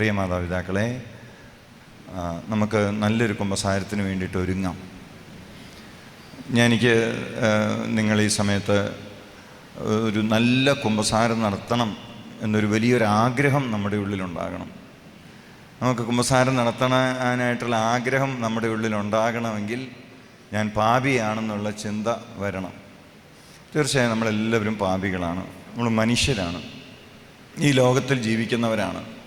പ്രിയ മാതാപിതാക്കളെ നമുക്ക് നല്ലൊരു കുമ്പസാരത്തിന് വേണ്ടിയിട്ട് ഒരുങ്ങാം. ഞാൻ എനിക്ക് നിങ്ങൾ ഈ സമയത്ത് ഒരു നല്ല കുമ്പസാരം നടത്തണം എന്നൊരു വലിയൊരു ആഗ്രഹം നമ്മുടെ ഉള്ളിലുണ്ടാകണം. നമുക്ക് കുമ്പസാരം നടത്താനായിട്ടുള്ള ആഗ്രഹം നമ്മുടെ ഉള്ളിലുണ്ടാകണമെങ്കിൽ ഞാൻ പാപിയാണെന്നുള്ള ചിന്ത വരണം. തീർച്ചയായും നമ്മളെല്ലാവരും പാപികളാണ്. നമ്മൾ മനുഷ്യരാണ്. ഈ ലോകത്തിൽ ജീവിക്കുന്നവരാണ്.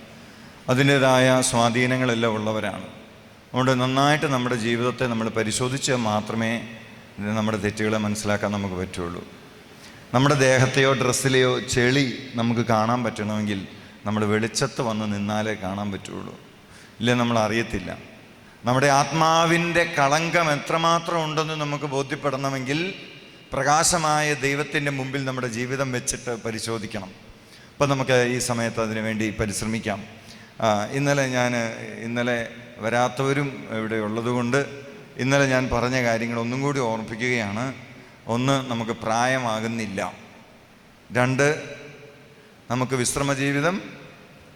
അതിന്റേതായ സ്വാധീനങ്ങളെല്ലാം ഉള്ളവരാണ്. അതുകൊണ്ട് നന്നായിട്ട് നമ്മുടെ ജീവിതത്തെ നമ്മൾ പരിശോധിച്ച് മാത്രമേ നമ്മുടെ തെറ്റുകളെ മനസ്സിലാക്കാൻ നമുക്ക് പറ്റുള്ളൂ. നമ്മുടെ ദേഹത്തെയോ ഡ്രസ്സിലെയോ ചെളി നമുക്ക് കാണാൻ പറ്റണമെങ്കിൽ നമ്മൾ വെളിച്ചത്ത് വന്ന് നിന്നാലേ കാണാൻ പറ്റുള്ളൂ. ഇല്ലേ നമ്മൾ അറിയത്തില്ല. നമ്മുടെ ആത്മാവിന്റെ കളങ്കം എത്രമാത്രം ഉണ്ടെന്ന് നമുക്ക് ബോധ്യപ്പെടണമെങ്കിൽ പ്രകാശമായ ദൈവത്തിന്റെ മുമ്പിൽ നമ്മുടെ ജീവിതം വെച്ചിട്ട് പരിശോധിക്കണം. അപ്പം നമുക്ക് ഈ സമയത്ത് അതിനു വേണ്ടി പരിശ്രമിക്കാം. ഇന്നലെ ഞാൻ ഇന്നലെ വരാത്തവരും ഇവിടെ ഉള്ളതുകൊണ്ട് ഇന്നലെ ഞാൻ പറഞ്ഞ കാര്യങ്ങൾ ഒന്നും കൂടി ഓർമ്മിപ്പിക്കുകയാണ്. ഒന്ന് നമുക്ക് പ്രായമാകുന്നില്ല. രണ്ട് നമുക്ക് വിശ്രമ ജീവിതം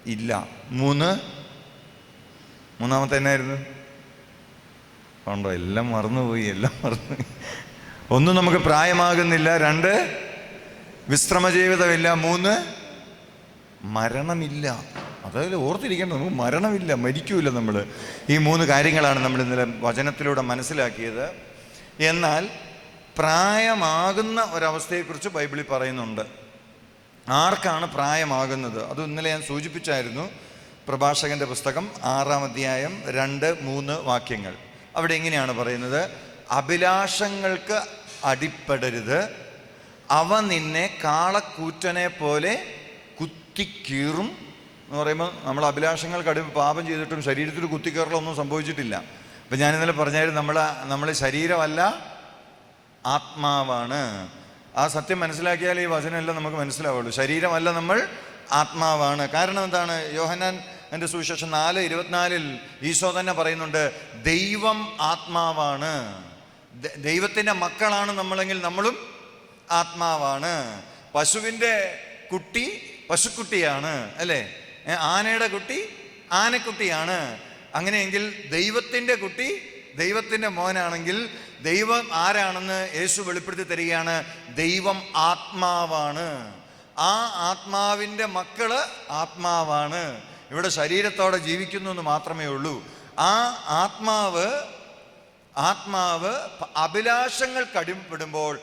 ഇല്ല. മൂന്ന് മൂന്നാമത്തെ എന്നായിരുന്നു? ഉണ്ടോ എല്ലാം മറന്നുപോയി എല്ലാം മറന്നുപോയി. ഒന്ന് നമുക്ക് പ്രായമാകുന്നില്ല. രണ്ട് വിശ്രമ ജീവിതമില്ല. മൂന്ന് മരണമില്ല. അതായത് ഓർത്തിരിക്കേണ്ടത് നമുക്ക് മരണമില്ല മരിക്കൂല നമ്മൾ ഈ മൂന്ന് കാര്യങ്ങളാണ് നമ്മൾ ഇന്നലെ വചനത്തിലൂടെ മനസ്സിലാക്കിയത്. എന്നാൽ പ്രായമാകുന്ന ഒരവസ്ഥയെക്കുറിച്ച് ബൈബിളിൽ പറയുന്നുണ്ട്. ആർക്കാണ് പ്രായമാകുന്നത്? അത് ഇന്നലെ ഞാൻ സൂചിപ്പിച്ചായിരുന്നു. പ്രഭാഷകന്റെ പുസ്തകം ആറാം അധ്യായം രണ്ട് മൂന്ന് വാക്യങ്ങൾ. അവിടെ എങ്ങനെയാണ് പറയുന്നത്? അഭിലാഷങ്ങൾക്ക് അടിപ്പെടരുത്. അവ നിന്നെ കാളക്കൂറ്റനെ പോലെ കുത്തിക്കീറും. എന്ന് പറയുമ്പോൾ നമ്മൾ അഭിലാഷങ്ങൾ കടി പാപം ചെയ്തിട്ടും ശരീരത്തിൽ കുത്തിക്കയറലൊന്നും സംഭവിച്ചിട്ടില്ല. അപ്പം ഞാൻ ഇന്നലെ പറഞ്ഞായിരുന്നു നമ്മൾ നമ്മൾ ശരീരമല്ല ആത്മാവാണ്. ആ സത്യം മനസ്സിലാക്കിയാൽ ഈ വചനമെല്ലാം നമുക്ക് മനസ്സിലാവുള്ളൂ. ശരീരമല്ല നമ്മൾ ആത്മാവാണ്. കാരണം എന്താണ്? യോഹനാൻ എന്റെ സുവിശേഷം നാല് ഇരുപത്തിനാലിൽ ഈശോ തന്നെ പറയുന്നുണ്ട് ദൈവം ആത്മാവാണ്. ദൈവത്തിന്റെ മക്കളാണ് നമ്മളെങ്കിൽ നമ്മളും ആത്മാവാണ്. പശുവിന്റെ കുട്ടി പശുക്കുട്ടിയാണ്. അല്ലേ? ആനയുടെ കുട്ടി ആനക്കുട്ടിയാണ്. അങ്ങനെയെങ്കിൽ ദൈവത്തിന്റെ കുട്ടി ദൈവത്തിന്റെ മോനാണെങ്കിൽ ദൈവം ആരാണെന്ന് യേശു വെളിപ്പെടുത്തി തരികയാണ്? ദൈവം ആത്മാവാണ്. ആ ആത്മാവിന്റെ മക്കൾ ആത്മാവാണ്. ഇവിടെ ശരീരത്തോടെ ജീവിക്കുന്നു എന്ന് മാത്രമേ ഉള്ളൂ. ആ ആത്മാവ് ആത്മാവ് അഭിലാഷങ്ങൾ കടിപ്പെടുമ്പോൾ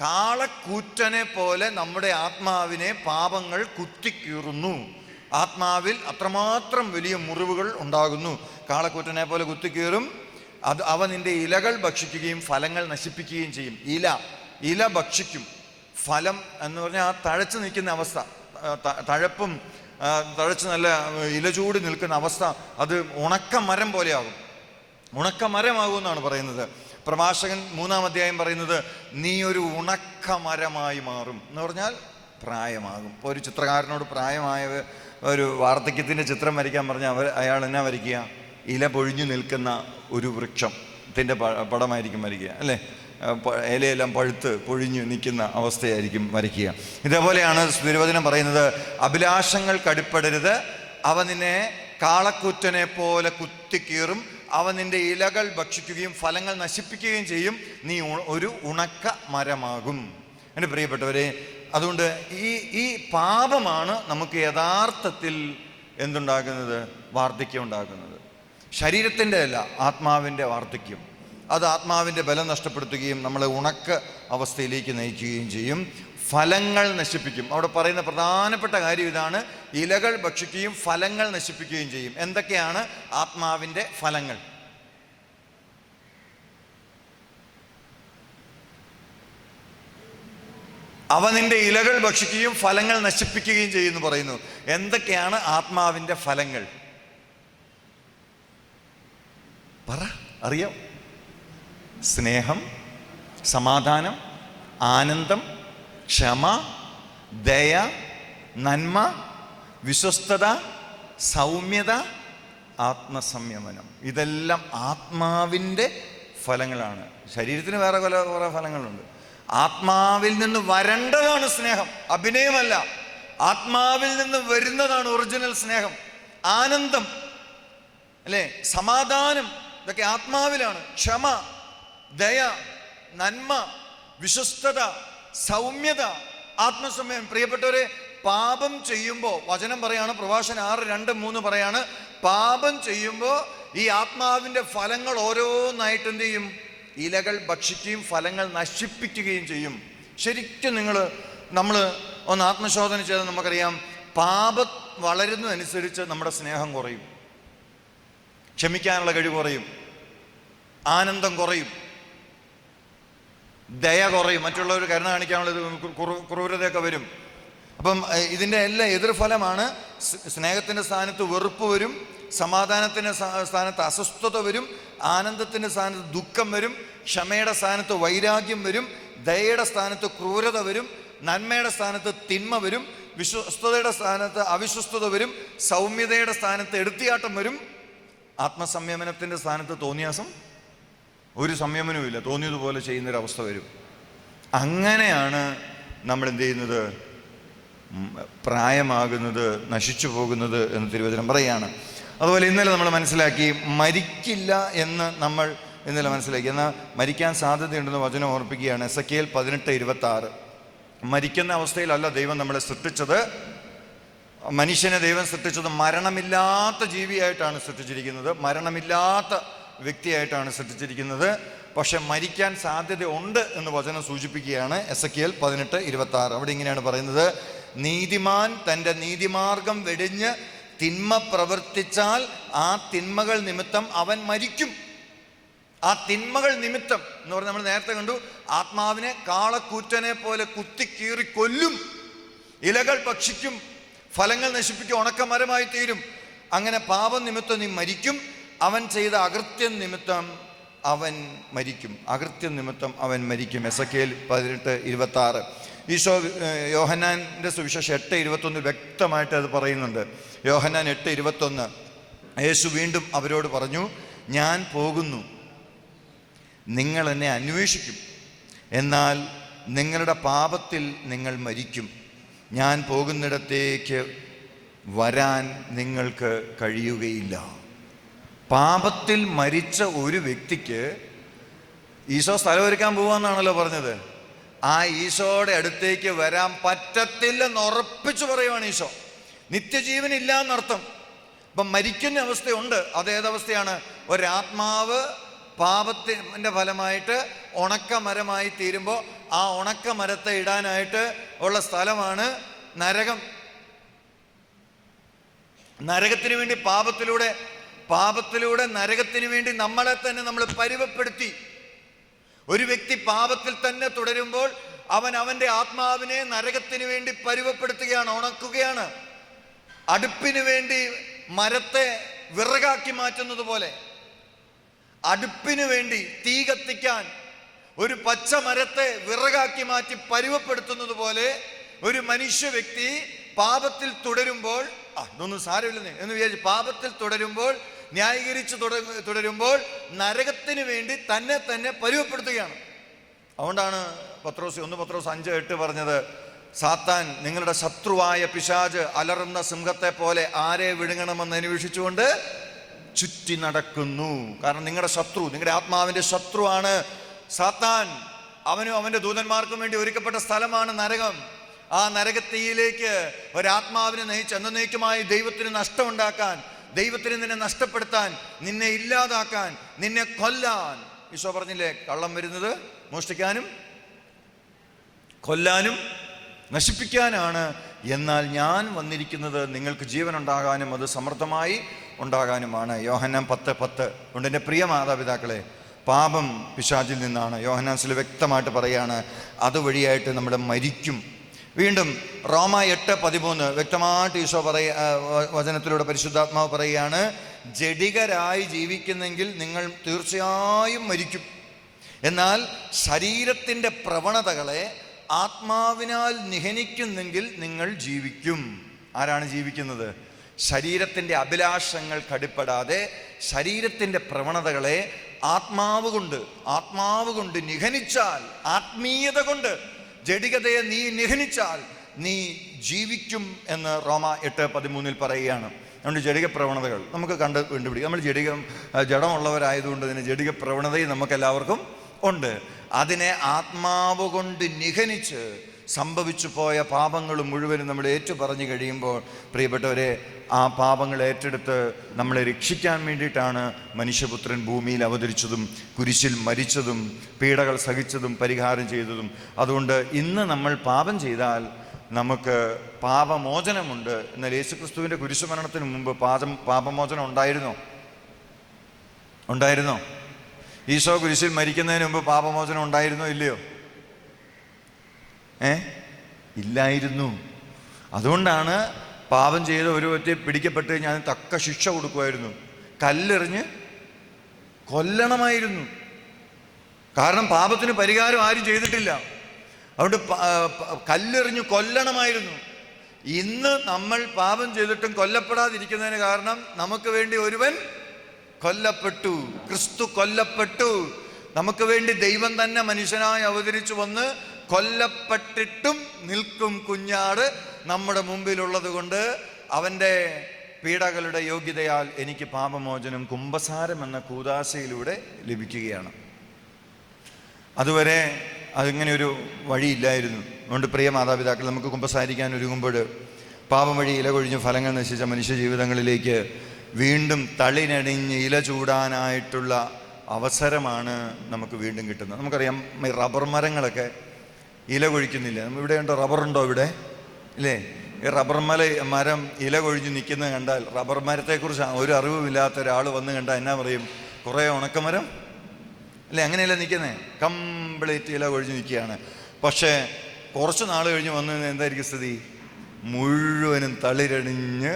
കാളക്കൂറ്റനെ പോലെ നമ്മുടെ ആത്മാവിനെ പാപങ്ങൾ കുത്തിക്കീറുന്നു. ആത്മാവിൽ അത്രമാത്രം വലിയ മുറിവുകൾ ഉണ്ടാകുന്നു. കാളക്കൂറ്റനെ പോലെ കുത്തിക്കീറും. അത് അവ നിന്റെ ഇലകൾ ഭക്ഷിക്കുകയും ഫലങ്ങൾ നശിപ്പിക്കുകയും ചെയ്യും. ഇല ഇല ഭക്ഷിക്കും. ഫലം എന്ന് പറഞ്ഞാൽ ആ തഴച്ചു നിൽക്കുന്ന അവസ്ഥ. തഴപ്പും തഴച്ച് നല്ല ഇലചൂടി നിൽക്കുന്ന അവസ്ഥ അത് ഉണക്ക മരം പോലെയാകും. ഉണക്ക മരമാകുമെന്നാണ് പറയുന്നത്. പ്രഭാഷകൻ മൂന്നാം അധ്യായം പറയുന്നത് നീ ഒരു ഉണക്ക മരമായി മാറും. എന്ന് പറഞ്ഞാൽ പ്രായമാകും. ഒരു ചിത്രകാരനോട് പ്രായമായ ഒരു വാർദ്ധക്യത്തിന്റെ ചിത്രം വരയ്ക്കാൻ പറഞ്ഞാൽ അവർ അയാൾ എന്നാ വരയ്ക്കുക? ഇല പൊഴിഞ്ഞു നിൽക്കുന്ന ഒരു വൃക്ഷത്തിന്റെ പ- പടമായിരിക്കും വരയ്ക്കുക അല്ലേ? ഇലയെല്ലാം പഴുത്ത് പൊഴിഞ്ഞു നിൽക്കുന്ന അവസ്ഥയായിരിക്കും വരയ്ക്കുക. ഇതേപോലെയാണ് തിരുവചനം പറയുന്നത് അഭിലാഷങ്ങൾ കടുപ്പെടരുത് അവ നിന്നെ കാളക്കുറ്റനെ പോലെ കുത്തിക്കീറും അവ നിന്റെ ഇലകൾ ഭക്ഷിക്കുകയും ഫലങ്ങൾ നശിപ്പിക്കുകയും ചെയ്യും നീ ഒരു ഉണക്ക മരമാകും എന്റെ പ്രിയപ്പെട്ടവരെ അതുകൊണ്ട് ഈ ഈ പാപമാണ് നമുക്ക് യഥാർത്ഥത്തിൽ എന്തുണ്ടാകുന്നത്? വാർദ്ധക്യം ഉണ്ടാകുന്നത്. ശരീരത്തിന്റെ അല്ല ആത്മാവിന്റെ വാർദ്ധക്യം. അത് ആത്മാവിന്റെ ബലം നഷ്ടപ്പെടുത്തുകയും നമ്മളെ ഉണക്ക അവസ്ഥയിലേക്ക് നയിക്കുകയും ചെയ്യും. ഫലങ്ങൾ നശിപ്പിക്കും. അവിടെ പറയുന്ന പ്രധാനപ്പെട്ട കാര്യം ഇതാണ്. ഇലകൾ ഭക്ഷിക്കുകയും ഫലങ്ങൾ നശിപ്പിക്കുകയും ചെയ്യും. എന്തൊക്കെയാണ്? ആത്മാവിന്റെ ഫലങ്ങൾ. അവ നിന്റെ ഇലകൾ ഭക്ഷിക്കുകയും ഫലങ്ങൾ നശിപ്പിക്കുകയും ചെയ്യുമെന്ന് പറയുന്നു. എന്തൊക്കെയാണ് ആത്മാവിന്റെ ഫലങ്ങൾ? പറ അറിയാം. സ്നേഹം സമാധാനം ആനന്ദം ക്ഷമ ദയ നന്മ വിശ്വസ്തത സൗമ്യത ആത്മസംയമനം. ഇതെല്ലാം ആത്മാവിന്റെ ഫലങ്ങളാണ്. ശരീരത്തിന് വേറെ പല കുറേ ഫലങ്ങളുണ്ട്. ആത്മാവിൽ നിന്ന് വരേണ്ടതാണ് സ്നേഹം. അഭിനയമല്ല. ആത്മാവിൽ നിന്ന് വരുന്നതാണ് ഒറിജിനൽ സ്നേഹം. ആനന്ദം. അല്ലേ? സമാധാനം. ഇതൊക്കെ ആത്മാവിലാണ്. ക്ഷമ ദയ നന്മ വിശ്വസ്തത സൗമ്യത ആത്മസമയം പ്രിയപ്പെട്ടവരെ പാപം ചെയ്യുമ്പോൾ വചനം പറയാണ് പ്രഭാഷൻ ആറ് രണ്ട് മൂന്ന് പറയാണ് പാപം ചെയ്യുമ്പോൾ ഈ ആത്മാവിന്റെ ഫലങ്ങൾ ഓരോന്നായിട്ട് എന്ത് ചെയ്യും? ഇലകൾ ഭക്ഷിക്കുകയും ഫലങ്ങൾ നശിപ്പിക്കുകയും ചെയ്യും. ശരിക്കും നിങ്ങൾ നമ്മൾ ഒന്ന് ആത്മശോധന ചെയ്താൽ നമുക്കറിയാം പാപം വളരുന്നതനുസരിച്ച് നമ്മുടെ സ്നേഹം കുറയും. ക്ഷമിക്കാനുള്ള കഴിവ് കുറയും. ആനന്ദം കുറയും. ദയ കുറയും. മറ്റുള്ളവർ കരുണ കാണിക്കാനുള്ള ക്രൂരതയൊക്കെ വരും. അപ്പം ഇതിന്റെ എല്ലാ എതിർഫലമാണ് സ്നേഹത്തിന്റെ സ്ഥാനത്ത് വെറുപ്പ് വരും സമാധാനത്തിന്റെ സ്ഥാ- സ്ഥാനത്ത് അസ്വസ്ഥത വരും ആനന്ദത്തിന്റെ സ്ഥാനത്ത് ദുഃഖം വരും ക്ഷമയുടെ സ്ഥാനത്ത് വൈരാഗ്യം വരും ദയയുടെ സ്ഥാനത്ത് ക്രൂരത വരും നന്മയുടെ സ്ഥാനത്ത് തിന്മ വരും വിശ്വസ്തയുടെ സ്ഥാനത്ത് അവിശ്വസ്തത വരും സൗമ്യതയുടെ സ്ഥാനത്ത് എടുത്തിയാട്ടം വരും. ആത്മസംയമനത്തിന്റെ സ്ഥാനത്ത് തോന്നിയാസം ഒരു സംയമനവും ഇല്ല. തോന്നിയതുപോലെ ചെയ്യുന്നൊരവസ്ഥ വരും. അങ്ങനെയാണ് നമ്മൾ എന്ത് ചെയ്യുന്നത്? പ്രായമാകുന്നത് നശിച്ചു പോകുന്നത് എന്ന് തിരുവചനം പറയുകയാണ്. അതുപോലെ ഇന്നലെ നമ്മൾ മനസ്സിലാക്കി മരിക്കില്ല എന്ന് നമ്മൾ ഇന്നലെ മനസ്സിലാക്കി. എന്നാൽ മരിക്കാൻ സാധ്യതയുണ്ടെന്ന് വചനം ഓർപ്പിക്കുകയാണ് എസ് എ പതിനെട്ട് ഇരുപത്തി ആറ് മരിക്കുന്ന അവസ്ഥയിലല്ല ദൈവം നമ്മളെ സൃഷ്ടിച്ചത്. മനുഷ്യനെ ദൈവം സൃഷ്ടിച്ചത് മരണമില്ലാത്ത ജീവിയായിട്ടാണ് സൃഷ്ടിച്ചിരിക്കുന്നത്. മരണമില്ലാത്ത വ്യക്തിയായിട്ടാണ് സൃഷ്ടിച്ചിരിക്കുന്നത്. പക്ഷെ മരിക്കാൻ സാധ്യത ഉണ്ട് എന്ന് വചനം സൂചിപ്പിക്കുകയാണ് എസ് എ പതിനെട്ട് ഇരുപത്തി ആറ് അവിടെ ഇങ്ങനെയാണ് പറയുന്നത്. നീതിമാൻ തന്റെ നീതിമാർഗം വെടിഞ്ഞ് തിന്മ പ്രവർത്തിച്ചാൽ ആ തിന്മകൾ നിമിത്തം അവൻ മരിക്കും. ആ തിന്മകൾ നിമിത്തം എന്ന് പറഞ്ഞാൽ നമ്മൾ നേരത്തെ കണ്ടു ആത്മാവിനെ കാളക്കൂറ്റനെ പോലെ കുത്തി കീറി കൊല്ലും. ഇലകൾ ഭക്ഷിക്കും ഫലങ്ങൾ നശിപ്പിക്കും ഉണക്കമരമായി തീരും. അങ്ങനെ പാപം നിമിത്തം നീ മരിക്കും. അവൻ ചെയ്ത അകൃത്യം നിമിത്തം അവൻ മരിക്കും. അകൃത്യം നിമിത്തം അവൻ മരിക്കും. എസ് കെയിൽ പതിനെട്ട് ഇരുപത്തി ഈശോ യോഹനാന്റെ സുവിശേഷം എട്ട് ഇരുപത്തൊന്ന് വ്യക്തമായിട്ട് അത് പറയുന്നുണ്ട്. യോഹനാൻ എട്ട് ഇരുപത്തൊന്ന്. യേശു വീണ്ടും അവരോട് പറഞ്ഞു ഞാൻ പോകുന്നു. നിങ്ങൾ എന്നെ അന്വേഷിക്കും. എന്നാൽ നിങ്ങളുടെ പാപത്തിൽ നിങ്ങൾ മരിക്കും. ഞാൻ പോകുന്നിടത്തേക്ക് വരാൻ നിങ്ങൾക്ക് കഴിയുകയില്ല. പാപത്തിൽ മരിച്ച ഒരു വ്യക്തിക്ക് ഈശോ സ്ഥലമൊരുക്കാൻ പോവാന്നാണല്ലോ പറഞ്ഞത്. ആ ഈശോയുടെ അടുത്തേക്ക് വരാൻ പറ്റത്തില്ലെന്ന് ഉറപ്പിച്ചു പറയുവാണ് ഈശോ. നിത്യജീവൻ ഇല്ല എന്നർത്ഥം ഇപ്പം മരിക്കുന്ന അവസ്ഥയുണ്ട്. അതേതവസ്ഥയാണ് ഒരാത്മാവ് പാപത്തിന്റെ ഫലമായിട്ട് ഉണക്കമരമായി തീരുമ്പോൾ ആ ഉണക്കമരത്തെ ഇടാനായിട്ട് ഉള്ള സ്ഥലമാണ് നരകം. നരകത്തിന് വേണ്ടി പാപത്തിലൂടെ പാപത്തിലൂടെ നരകത്തിന് വേണ്ടി നമ്മളെ തന്നെ നമ്മൾ പരുവപ്പെടുത്തി. ഒരു വ്യക്തി പാപത്തിൽ തന്നെ തുടരുമ്പോൾ അവൻ അവന്റെ ആത്മാവിനെ നരകത്തിന് വേണ്ടി പരുവപ്പെടുത്തുകയാണ് ഉണക്കുകയാണ്. അടുപ്പിന് വേണ്ടി മരത്തെ വിറകാക്കി മാറ്റുന്നത് പോലെ. അടുപ്പിന് വേണ്ടി തീ കത്തിക്കാൻ ഒരു പച്ച മരത്തെ വിറകാക്കി മാറ്റി പരുവപ്പെടുത്തുന്നത് പോലെ ഒരു മനുഷ്യ വ്യക്തി പാപത്തിൽ തുടരുമ്പോൾ ആ ഇതൊന്നും സാരമില്ലെന്നേ എന്ന് വിചാരിച്ച് പാപത്തിൽ തുടരുമ്പോൾ ന്യായീകരിച്ച് തുടരുമ്പോൾ നരകത്തിന് വേണ്ടി തന്നെ തന്നെ പരിവപ്പെടുത്തുകയാണ്. അതുകൊണ്ടാണ് പത്രോസി ഒന്ന് പത്രോസ് അഞ്ച് എട്ട് പറഞ്ഞത് സാത്താൻ നിങ്ങളുടെ ശത്രുവായ പിശാജ് അലറുന്ന സിംഹത്തെ പോലെ ആരെ വിഴുങ്ങണമെന്ന് അന്വേഷിച്ചുകൊണ്ട് ചുറ്റി നടക്കുന്നു. കാരണം നിങ്ങളുടെ ശത്രു നിങ്ങളുടെ ആത്മാവിന്റെ ശത്രുവാണ് സാത്താൻ. അവനും അവന്റെ ദൂതന്മാർക്കും വേണ്ടി ഒരുക്കപ്പെട്ട സ്ഥലമാണ് നരകം. ആ നരകത്തീയിലേക്ക് ഒരാത്മാവിനെ നയിച്ച് എന്നേക്കുമായി ദൈവത്തിന് നഷ്ടമുണ്ടാക്കാൻ ദൈവത്തിന് നിന്നെ നഷ്ടപ്പെടുത്താൻ നിന്നെ ഇല്ലാതാക്കാൻ നിന്നെ കൊല്ലാൻ. ഈശോ പറഞ്ഞില്ലേ കള്ളം വരുന്നത് മോഷ്ടിക്കാനും കൊല്ലാനും നശിപ്പിക്കാനാണ്. എന്നാൽ ഞാൻ വന്നിരിക്കുന്നത് നിങ്ങൾക്ക് ജീവൻ ഉണ്ടാകാനും അത് സമൃദ്ധമായി ഉണ്ടാകാനുമാണ്. യോഹന്നാൻ പത്ത് പത്ത്. കൊണ്ട് എന്റെ പ്രിയ മാതാപിതാക്കളെ പാപം പിശാചിൽ നിന്നാണ്. യോഹന്നാൻസിൽ വ്യക്തമായിട്ട് പറയാണ് അതുവഴിയായിട്ട് നമ്മുടെ മരിക്കും. വീണ്ടും റോമ എട്ട് പതിമൂന്ന് വ്യക്തമായിട്ട് ഈശോ പറയ വചനത്തിലൂടെ പരിശുദ്ധാത്മാവ് പറയുകയാണ് ജഡികരായി ജീവിക്കുന്നെങ്കിൽ നിങ്ങൾ തീർച്ചയായും മരിക്കും. എന്നാൽ ശരീരത്തിന്റെ പ്രവണതകളെ ആത്മാവിനാൽ നിഹനിക്കുന്നെങ്കിൽ നിങ്ങൾ ജീവിക്കും. ആരാണ് ജീവിക്കുന്നത്? ശരീരത്തിന്റെ അഭിലാഷങ്ങൾ കടിപ്പെടാതെ ശരീരത്തിന്റെ പ്രവണതകളെ ആത്മാവ് കൊണ്ട് ആത്മാവ് കൊണ്ട് നിഹനിച്ചാൽ ആത്മീയത കൊണ്ട് ജഡികതയെ നീ നിഹനിച്ചാൽ നീ ജീവിക്കും എന്ന് റോമ എട്ട് പതിമൂന്നിൽ പറയുകയാണ്. അതുകൊണ്ട് ജടിക പ്രവണതകൾ. നമുക്ക് കണ്ട് കണ്ടുപിടിക്കും. നമ്മൾ ജടികം ജഡമുള്ളവരായതുകൊണ്ട് തന്നെ ജടിക പ്രവണതയും നമുക്കെല്ലാവർക്കും ഉണ്ട്. അതിനെ ആത്മാവ് കൊണ്ട് നിഹനിച്ച് സംഭവിച്ചു പോയ പാപങ്ങളും മുഴുവനും നമ്മൾ ഏറ്റു പറഞ്ഞു കഴിയുമ്പോൾ പ്രിയപ്പെട്ടവരെ ആ പാപങ്ങൾ ഏറ്റെടുത്ത് നമ്മളെ രക്ഷിക്കാൻ വേണ്ടിയിട്ടാണ് മനുഷ്യപുത്രൻ ഭൂമിയിൽ അവതരിച്ചതും കുരിശിൽ മരിച്ചതും പീഡകൾ സഹിച്ചതും പരിഹാരം ചെയ്തതും. അതുകൊണ്ട് ഇന്ന് നമ്മൾ പാപം ചെയ്താൽ നമുക്ക് പാപമോചനമുണ്ട് എന്നാൽ യേശുക്രിസ്തുവിന്റെ കുരിശുമരണത്തിന് മുമ്പ് പാപം പാപമോചനം ഉണ്ടായിരുന്നോ? ഉണ്ടായിരുന്നോ? ഈശോ കുരിശിൽ മരിക്കുന്നതിന് മുമ്പ് പാപമോചനം ഉണ്ടായിരുന്നോ ഇല്ലയോ? ഏ? ഇല്ലായിരുന്നു. അതുകൊണ്ടാണ് പാപം ചെയ്ത ഒരു ഒറ്റ പിടിക്കപ്പെട്ട് കഴിഞ്ഞാൽ തക്ക ശിക്ഷ കൊടുക്കുമായിരുന്നു. കല്ലെറിഞ്ഞ് കൊല്ലണമായിരുന്നു. കാരണം പാപത്തിന് പരിഹാരം ആരും ചെയ്തിട്ടില്ല. അതുകൊണ്ട് കല്ലെറിഞ്ഞ് കൊല്ലണമായിരുന്നു. ഇന്ന് നമ്മൾ പാപം ചെയ്തിട്ടും കൊല്ലപ്പെടാതിരിക്കുന്നതിന് കാരണം നമുക്ക് വേണ്ടി ഒരുവൻ കൊല്ലപ്പെട്ടു. ക്രിസ്തു കൊല്ലപ്പെട്ടു. നമുക്ക് വേണ്ടി ദൈവം തന്നെ മനുഷ്യനായി അവതരിച്ചു വന്ന് കൊല്ലപ്പെട്ടിട്ടും നിൽക്കും കുഞ്ഞാട് നമ്മുടെ മുമ്പിലുള്ളത് കൊണ്ട് അവന്റെ പീഡകളുടെ യോഗ്യതയാൽ എനിക്ക് പാപമോചനം കുംഭസാരം എന്ന കൂതാശയിലൂടെ ലഭിക്കുകയാണ്. അതുവരെ അതിങ്ങനെ ഒരു വഴിയില്ലായിരുന്നു അതുകൊണ്ട് പ്രിയ മാതാപിതാക്കൾ നമുക്ക് കുമ്പസാരിക്കാൻ ഒരുങ്ങുമ്പോൾ പാപം വഴി ഇല കൊഴിഞ്ഞ് ഫലങ്ങൾ നശിച്ച മനുഷ്യ ജീവിതങ്ങളിലേക്ക് വീണ്ടും തളിനണിഞ്ഞ് ഇല ചൂടാനായിട്ടുള്ള അവസരമാണ് നമുക്ക് വീണ്ടും കിട്ടുന്നത്. നമുക്കറിയാം റബ്ബർ മരങ്ങളൊക്കെ ഇല കൊഴിക്കുന്നില്ല. ഇവിടെ ഉണ്ടോ റബ്ബറുണ്ടോ ഇവിടെ? ഇല്ലേ? ഈ റബ്ബർ മല മരം ഇല കൊഴിഞ്ഞ് നിൽക്കുന്നത് കണ്ടാൽ റബ്ബർ മരത്തെക്കുറിച്ച് ഒരു അറിവുമില്ലാത്ത ഒരാൾ വന്ന് കണ്ടാൽ എന്നാ പറയും? കുറേ ഉണക്കമരം? അല്ലേ അങ്ങനെയല്ല നിൽക്കുന്നത് കംപ്ലീറ്റ് ഇല കൊഴിഞ്ഞ് നിൽക്കുകയാണ്. പക്ഷേ കുറച്ച് നാൾ കഴിഞ്ഞ് വന്നു കഴിഞ്ഞാൽ എന്തായിരിക്കും സ്ഥിതി? മുഴുവനും തളിരണിഞ്ഞ്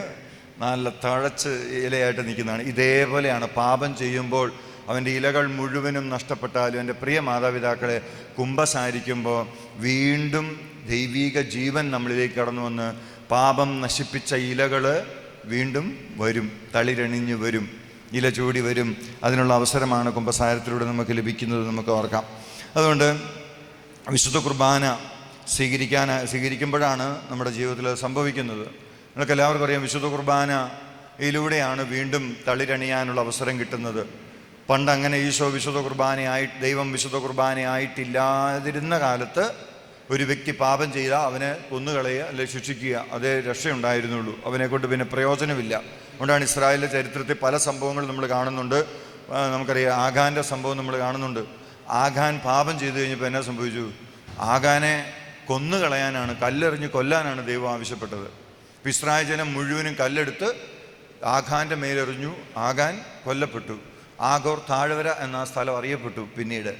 നല്ല തഴച്ച് ഇലയായിട്ട് നിൽക്കുന്നതാണ്. ഇതേപോലെയാണ് പാപം ചെയ്യുമ്പോൾ അവന്റെ ഇലകൾ മുഴുവനും നഷ്ടപ്പെട്ടാലും എന്റെ പ്രിയ മാതാപിതാക്കളെ കുംഭസാരിക്കുമ്പോൾ വീണ്ടും ദൈവീക ജീവൻ നമ്മളിലേക്ക് കടന്നു വന്ന് പാപം നശിപ്പിച്ച ഇലകൾ വീണ്ടും വരും തളിരണിഞ്ഞു വരും ഇല ചൂടി വരും. അതിനുള്ള അവസരമാണ് കുംഭസാരത്തിലൂടെ നമുക്ക് ലഭിക്കുന്നത് നമുക്ക് ഓർക്കാം. അതുകൊണ്ട് വിശുദ്ധ കുർബാന സ്വീകരിക്കാൻ സ്വീകരിക്കുമ്പോഴാണ് നമ്മുടെ ജീവിതത്തിൽ സംഭവിക്കുന്നത്. നിങ്ങൾക്ക് എല്ലാവർക്കും അറിയാം വിശുദ്ധ കുർബാനയിലൂടെയാണ് വീണ്ടും തളിരണിയാനുള്ള അവസരം കിട്ടുന്നത്. പണ്ട് അങ്ങനെ ഈശോ വിശുദ്ധ കുർബാനയായി ദൈവം വിശുദ്ധ കുർബാനയായിട്ടില്ലാതിരുന്ന കാലത്ത് ഒരു വ്യക്തി പാപം ചെയ്താൽ അവനെ കൊന്നുകളയുക അല്ലെ ശിക്ഷിക്കുക. അതേ രക്ഷയുണ്ടായിരുന്നുള്ളൂ. അവനെക്കൊണ്ട് പിന്നെ പ്രയോജനമില്ല. അതുകൊണ്ടാണ് ഇസ്രായേലിന്റെ ചരിത്രത്തിൽ പല സംഭവങ്ങളും നമ്മൾ കാണുന്നുണ്ട്. നമുക്കറിയാം ആഖാന്റെ സംഭവം നമ്മൾ കാണുന്നുണ്ട്. ആഖാൻ പാപം ചെയ്തു കഴിഞ്ഞപ്പോൾ എന്നാ സംഭവിച്ചു? ആഖാനെ കൊന്നുകളയാനാണ് കല്ലെറിഞ്ഞ് കൊല്ലാനാണ് ദൈവം ആവശ്യപ്പെട്ടത്. ഇസ്രായേൽ ജനം മുഴുവനും കല്ലെടുത്ത് ആഖാന്റെ മേലെറിഞ്ഞു. ആഖാൻ കൊല്ലപ്പെട്ടു. ആഗോർ താഴ്വര എന്ന സ്ഥലം അറിയപ്പെട്ടു പിന്നീട്.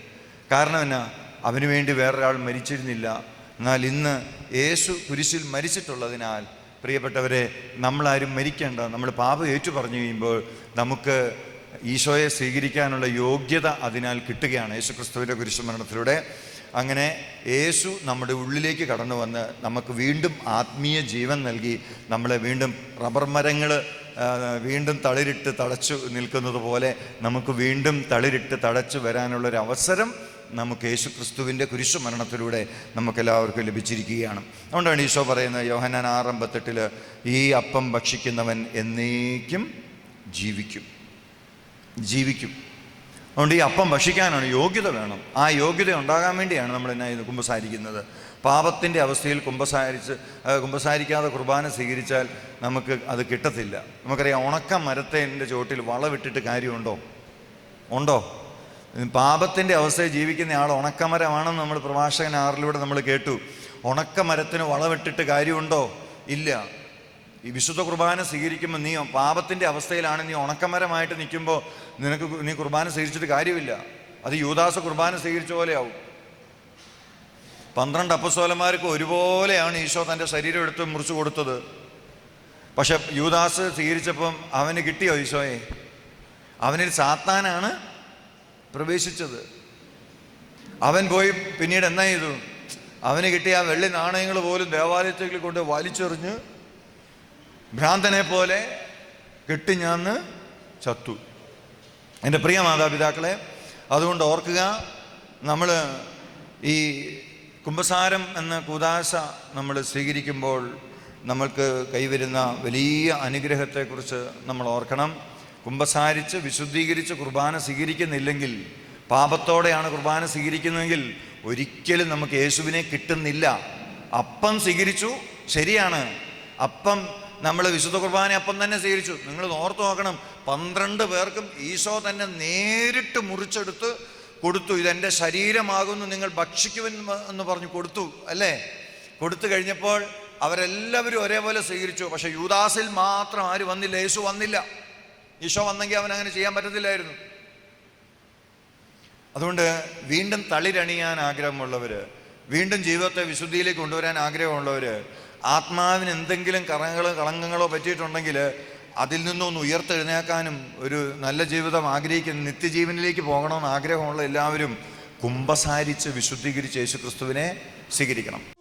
കാരണം എന്നാ? അവന് വേണ്ടി വേറൊരാൾ മരിച്ചിരുന്നില്ല. എന്നാൽ ഇന്ന് യേശു കുരിശിൽ മരിച്ചിട്ടുള്ളതിനാൽ പ്രിയപ്പെട്ടവരെ നമ്മളാരും മരിക്കേണ്ട നമ്മൾ പാപം ഏറ്റു പറഞ്ഞു കഴിയുമ്പോൾ നമുക്ക് ഈശോയെ സ്വീകരിക്കാനുള്ള യോഗ്യത അതിനാൽ കിട്ടുകയാണ് യേശു ക്രിസ്തുവിന്റെ കുരിശുമരണത്തിലൂടെ അങ്ങനെ യേശു നമ്മുടെ ഉള്ളിലേക്ക് കടന്നു വന്ന് നമുക്ക് വീണ്ടും ആത്മീയ ജീവൻ നൽകി നമ്മളെ വീണ്ടും റബ്ബർ മരങ്ങൾ വീണ്ടും തളിരിട്ട് തടച്ചു നിൽക്കുന്നത് പോലെ നമുക്ക് വീണ്ടും തളിരിട്ട് തടച്ചു വരാനുള്ളൊരു അവസരം നമുക്ക് യേശു ക്രിസ്തുവിന്റെ കുരിശു മരണത്തിലൂടെ നമുക്കെല്ലാവർക്കും ലഭിച്ചിരിക്കുകയാണ്. അതുകൊണ്ടാണ് ഈശോ പറയുന്നത് യോഹനാൻ ആറമ്പത്തെട്ടിൽ ഈ അപ്പം ഭക്ഷിക്കുന്നവൻ എന്നേക്കും ജീവിക്കും. ജീവിക്കും. അതുകൊണ്ട് ഈ അപ്പം ഭക്ഷിക്കാനാണ് യോഗ്യത വേണം. ആ യോഗ്യത ഉണ്ടാകാൻ വേണ്ടിയാണ് നമ്മൾ എന്നെ കുമ്പസാരിക്കുന്നത്. പാപത്തിന്റെ അവസ്ഥയിൽ കുമ്പസാരിച്ച് കുമ്പസാരിക്കാതെ കുർബാന സ്വീകരിച്ചാൽ നമുക്ക് അത് കിട്ടത്തില്ല. നമുക്കറിയാം ഉണക്ക മരത്തേന്റെ ചോട്ടിൽ വളവിട്ടിട്ട് കാര്യമുണ്ടോ? ഉണ്ടോ? പാപത്തിന്റെ അവസ്ഥയിൽ ജീവിക്കുന്ന ആൾ ഉണക്കമരമാണെന്ന് നമ്മൾ പ്രഭാഷകൻ ആറിലൂടെ നമ്മൾ കേട്ടു. ഉണക്കമരത്തിന് വളവിട്ടിട്ട് കാര്യമുണ്ടോ? ഇല്ല. ഈ വിശുദ്ധ കുർബാന സ്വീകരിക്കുമ്പോൾ നീ പാപത്തിന്റെ അവസ്ഥയിലാണ് നീ ഉണക്കമരമായിട്ട് നിൽക്കുമ്പോൾ നിനക്ക് നീ കുർബാന സ്വീകരിച്ചിട്ട് കാര്യമില്ല. അത് യൂദാസ കുർബാന സ്വീകരിച്ച പോലെയാവും. പന്ത്രണ്ട് അപ്പസ്വലന്മാർക്ക് ഒരുപോലെയാണ് ഈശോ തന്റെ ശരീരം എടുത്ത് മുറിച്ചു കൊടുത്തത്. പക്ഷെ യൂദാസ് സ്വീകരിച്ചപ്പം അവന് കിട്ടിയോ ഈശോയെ? അവനിൽ സാത്താനാണ് പ്രവേശിച്ചത്. അവൻ പോയി പിന്നീട് എന്നാ ചെയ്തു? അവന് കിട്ടിയ ആ വെള്ളി നാണയങ്ങൾ പോലും ദേവാലയത്തേക്ക് കൊണ്ട് വലിച്ചെറിഞ്ഞ് ഭ്രാന്തനെ പോലെ കെട്ടിഞ്ഞാന്ന് ചത്തു. എന്റെ പ്രിയ മാതാപിതാക്കളെ അതുകൊണ്ട് ഓർക്കുക നമ്മൾ ഈ കുംഭസാരം എന്ന കൂതാശ നമ്മൾ സ്വീകരിക്കുമ്പോൾ നമ്മൾക്ക് കൈവരുന്ന വലിയ അനുഗ്രഹത്തെക്കുറിച്ച് നമ്മൾ ഓർക്കണം. കുംഭസാരിച്ച് വിശുദ്ധീകരിച്ച് കുർബാന സ്വീകരിക്കുന്നില്ലെങ്കിൽ പാപത്തോടെയാണ് കുർബാന സ്വീകരിക്കുന്നതെങ്കിൽ ഒരിക്കലും നമുക്ക് യേശുവിനെ കിട്ടുന്നില്ല. അപ്പം സ്വീകരിച്ചു ശരിയാണ്. അപ്പം നമ്മൾ വിശുദ്ധ കുർബാന അപ്പം തന്നെ സ്വീകരിച്ചു. നിങ്ങൾ ഓർത്ത് നോക്കണം. പന്ത്രണ്ട് പേർക്കും ഈശോ തന്നെ നേരിട്ട് മുറിച്ചെടുത്ത് കൊടുത്തു. ഇതെന്റെ ശരീരമാകുന്നു നിങ്ങൾ ഭക്ഷിക്കുവൻ എന്ന് പറഞ്ഞു കൊടുത്തു അല്ലേ? കൊടുത്തു കഴിഞ്ഞപ്പോൾ അവരെല്ലാവരും ഒരേപോലെ സ്വീകരിച്ചു. പക്ഷെ യൂദാസിൽ മാത്രം ആര് വന്നില്ല യേശു വന്നില്ല. ഈശോ വന്നെങ്കിൽ അവൻ അങ്ങനെ ചെയ്യാൻ പറ്റത്തില്ലായിരുന്നു. അതുകൊണ്ട് വീണ്ടും തളിരണിയാൻ ആഗ്രഹമുള്ളവർ വീണ്ടും ജീവിതത്തെ വിശുദ്ധിയിലേക്ക് കൊണ്ടുവരാൻ ആഗ്രഹമുള്ളവർ ആത്മാവിന് എന്തെങ്കിലും കറങ്ങളോ കളങ്കങ്ങളോ പറ്റിയിട്ടുണ്ടെങ്കിൽ അതിൽ നിന്നൊന്ന് ഉയർത്തെഴുന്നേക്കാനും ഒരു നല്ല ജീവിതം ആഗ്രഹിക്കുന്ന നിത്യജീവനിലേക്ക് പോകണമെന്ന് ആഗ്രഹമുള്ള എല്ലാവരും കുംഭസാരിച്ച് വിശുദ്ധീകരിച്ച് യേശുക്രിസ്തുവിനെ സ്വീകരിക്കണം.